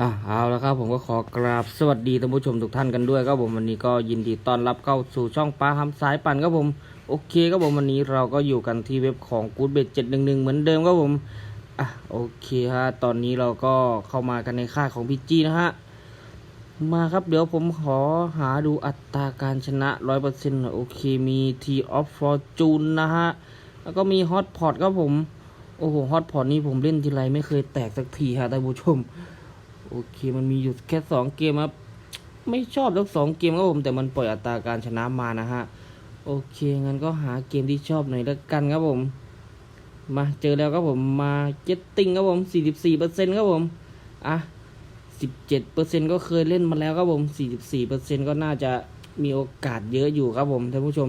อะเอาแล้วครับผมก็ขอกราบสวัสดีท่านผู้ชมทุกท่านกันด้วยครับผมวันนี้ก็ยินดีต้อนรับเข้าสู่ช่องป้าทำสายปั่นครับผมโอเคครับผมวันนี้เราก็อยู่กันที่เว็บของ Good Bet 711เหมือนเดิมครับผมอะโอเคฮะตอนนี้เราก็เข้ามากันในค่ายของพี่จี้นะฮะมาครับเดี๋ยวผมขอหาดูอัตราการชนะ100%หน่อยโอเคมี T of Fortune นะฮะแล้วก็มี Hot Pot ครับผมโอ้โห Hot Pot นี่ผมเล่นทีไรไม่เคยแตกสักทีฮะท่านผู้ชม โอเคมันมีอยู่แค่สองเกมครับ ไม่ชอบทั้งสองเกมครับผมแต่มันปล่อยอัตราการชนะมานะฮะ โอเคงั้นก็หาเกมที่ชอบหน่อยละกันครับผม มาเจอแล้วครับผมมาเจ็ตติ้งครับผมสี่สิบสี่เปอร์เซ็นต์ครับผม อะสิบเจ็ดเปอร์เซ็นต์ก็เคยเล่นมาแล้วครับผมสี่สิบสี่เปอร์เซ็นต์ก็น่าจะมีโอกาสเยอะอยู่ครับผมท่านผู้ชม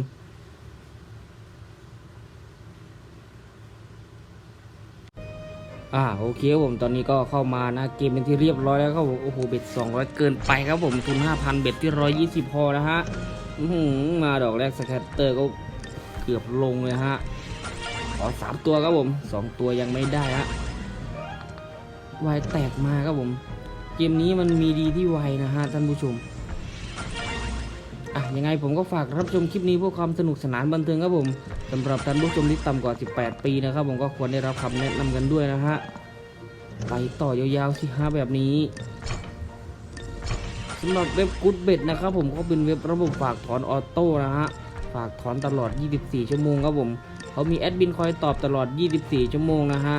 อ่าโอเคครับผมตอนนี้ก็เข้ามานะเกมเป็นที่เรียบร้อยแล้วครับผมโอ้โหเบ็ดสองร้อยเกินไปครับผมทุนห้าพันเบ็ดที่ร้อยยี่สิบพอนะฮะอื้อมาดอกแรกสแคตเตอร์ก็เกือบลงเลยฮะขอสามตัวครับผมสองตัวยังไม่ได้ฮะวายแตกมาครับผม เกมนี้มันมีดีที่ไวนะฮะท่านผู้ชม อะยังไงผมก็ฝากรับชมคลิปนี้เพื่อความสนุกสนานบันเทิงครับผมสำหรับท่านผู้ชมที่ต่ำกว่า 18 ปีนะครับ ผมก็ควรได้รับคำแนะนำกันด้วยนะฮะไปต่อยาวๆสิฮะแบบนี้สำหรับเว็บกู๊ดเบ็ดนะครับผมก็เป็นเว็บระบบฝากถอนออโต้นะฮะฝากถอนตลอด 24 ชั่วโมงครับผมเขามีแอดมินคอยตอบตลอด 24 ชั่วโมงนะฮะ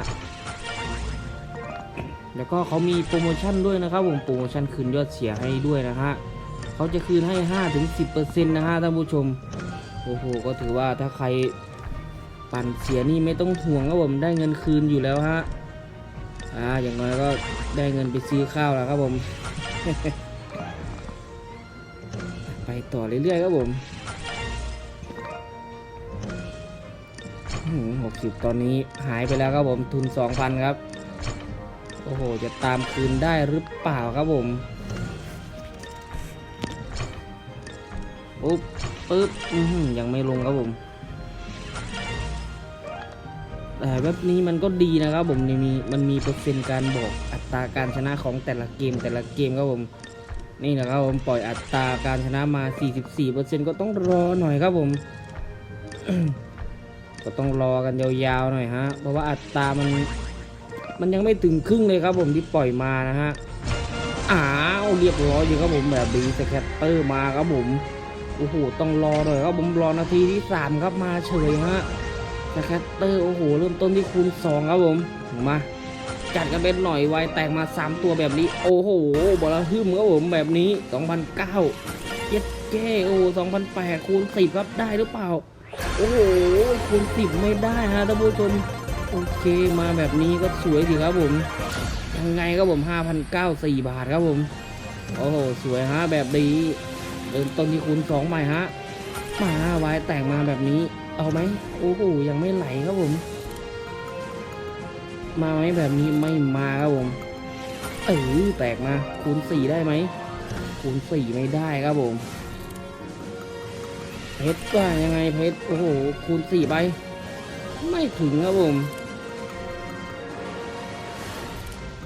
แล้วก็เขามีโปรโมชั่นด้วยนะครับผมโปรโมชั่นคืนยอดเสียให้ด้วยนะฮะ เขาจะคืนให้5-10%นะฮะท่านผู้ชม โอ้โห ก็ถือว่าถ้าใครปั่นเสียนี่ไม่ต้องห่วงครับผมได้เงินคืนอยู่แล้วฮะ อ่า อย่างน้อยก็ได้เงินไปซื้อข้าวแล้วครับผม ไปต่อเรื่อยๆครับผมหกสิบตอนนี้หายไปแล้วครับผมทุนสองพันครับ โอ้โห จะตามคืนได้หรือเปล่าครับผม อุ๊บปึ๊บยังไม่ลงครับผมแต่เว็บนี้มันก็ดีนะครับผมมีมันมีเปอร์เซ็นต์การบอกอัตราการชนะของแต่ละเกมแต่ละเกมครับผมนี่นะครับผมปล่อยอัตราการชนะมา 44%ก็ต้องรอหน่อยครับผม ก็ต้องรอกันยาวๆหน่อยฮะ เพราะว่าอัตรามัน มันยังไม่ถึงครึ่งเลยครับผมที่ปล่อยมานะฮะอ้าวเรียบร้อยอยู่ครับผมแบบบีสแคตเตอร์มาครับผม โอ้โห ต้องรอหน่อยครับผมรอนาทีที่สามครับมาเฉยฮะสแคตเตอร์โอ้โห เริ่มต้นที่คูณสองครับผม มา จัดกันเป็นหน่อยไวแตกมา 3 ตัวแบบนี้ โอ้โหบอลฮึมครับผมแบบนี้ 2009เย็ดเก้โอ้2008 คูณ 10 ครับได้หรือเปล่า โอ้โห คูณ 10 ไม่ได้ฮะท่านผู้ชมโอเคมาแบบนี้ก็สวยสิครับผม ยังไงครับผม5,009 4บาทครับผม โอ้โห สวยฮะแบบนี้ เริ่มต้นที่คูณสองใหม่ฮะ มาไว้แต่งมาแบบนี้ เอาไหมโอ้โหยังไม่ไหลครับผม มาไหมแบบนี้ไม่มาครับผมเออแตกมาคูณสี่ได้ไหมคูณสี่ไม่ได้ครับผมเพชรว่ายังไงเพชรโอ้โหคูณสี่ไป ไม่ถึงครับผม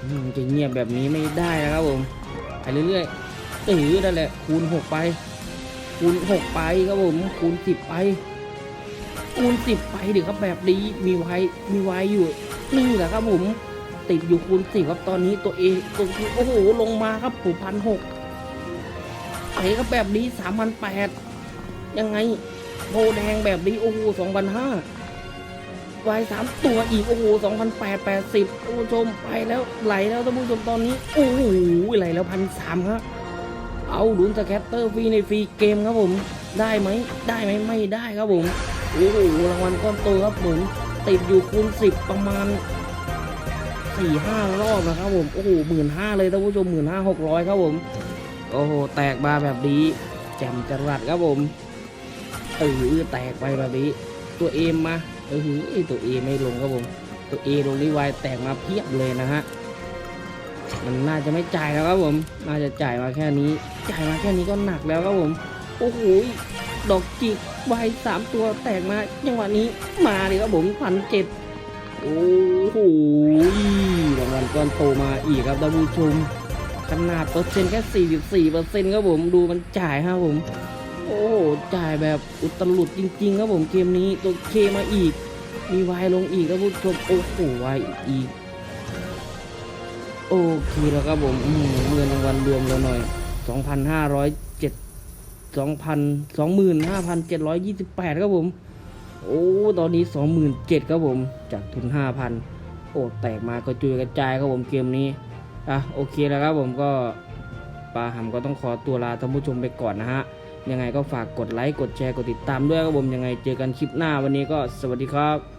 อืมจะเงียบแบบนี้ไม่ได้นะครับผมไปเรื่อยๆ เออนั่นแหละ คูณหกไป คูณหกไปครับผม คูณสิบไป คูณสิบไปเดี๋ยวครับแบบนี้ มีไว้ มีไว้อยู่ นี่แหละครับผม ติดอยู่คูณสิบครับตอนนี้ตัวเอตัวโอ้โห ลงมาครับผมพันหกไปครับแบบนี้สามพันแปดยังไงโพแดงแบบนี้โอ้โหสองพันห้าวายสามตัวอีกโอ้โหสองพันแปดแปดสิบท่านผู้ชมไปแล้วไหลแล้วท่านผู้ชมตอนนี้โอ้โหไหลแล้วพันสามครับ เอาลุ้นสแคตเตอร์ฟรีในฟรีเกมครับผม ได้ไหมได้ไหมไม่ได้ครับผมโอ้โหรางวัลก้อนโตครับผมติดอยู่คูณสิบประมาณสี่ห้ารอบนะครับผมโอ้โหหมื่นห้าเลยท่านผู้ชมหมื่นห้าหกร้อยครับผม โอ้โห แตกมาแบบนี้แจ่มจรัดครับผมเออแตกไปแบบนี้ ตัวเอมมาเออตัวเอไม่ลงครับผม ตัวเอลงรีไวายแตกมาเพียบเลยนะฮะ มันน่าจะไม่จ่ายแล้วครับผม น่าจะจ่ายมาแค่นี้ จ่ายมาแค่นี้ก็หนักแล้วครับผม โอ้โห ดอกจิกไวายสามตัวแตกมาจังหวะนี้มาเลยครับผมพันเจ็ดโอ้โหรางวัลก้อนโตมาอีกครับท่านผู้ชม ขนาดเปอร์เซ็นต์แค่ 44เปอร์เซ็นต์ครับผม ดูมันจ่ายครับผม โอ้โห จ่ายแบบอุตลุดจริงๆครับผม เกมนี้ตัวเคมาอีก มีวายลงอีกครับผู้ชม โอ้โหวายอีก โอเคแล้วครับผมอืมเงินรางวัลรวมเราหน่อย 2,507 2,000 25,728 ครับผม โอ้ ตอนนี้ 27,000ครับผม จากทุน 5,000 โอ้ แตกมาก็จุยกระจายครับผมเกมนี้ อะ โอเคแล้วครับผมก็ปลาหำก็ต้องขอตัวลาท่านผู้ชมไปก่อนนะฮะ ยังไงก็ฝากกดไลค์ กดแชร์ กดติดตามด้วยครับผม ยังไงเจอกันคลิปหน้าวันนี้ก็สวัสดีครับ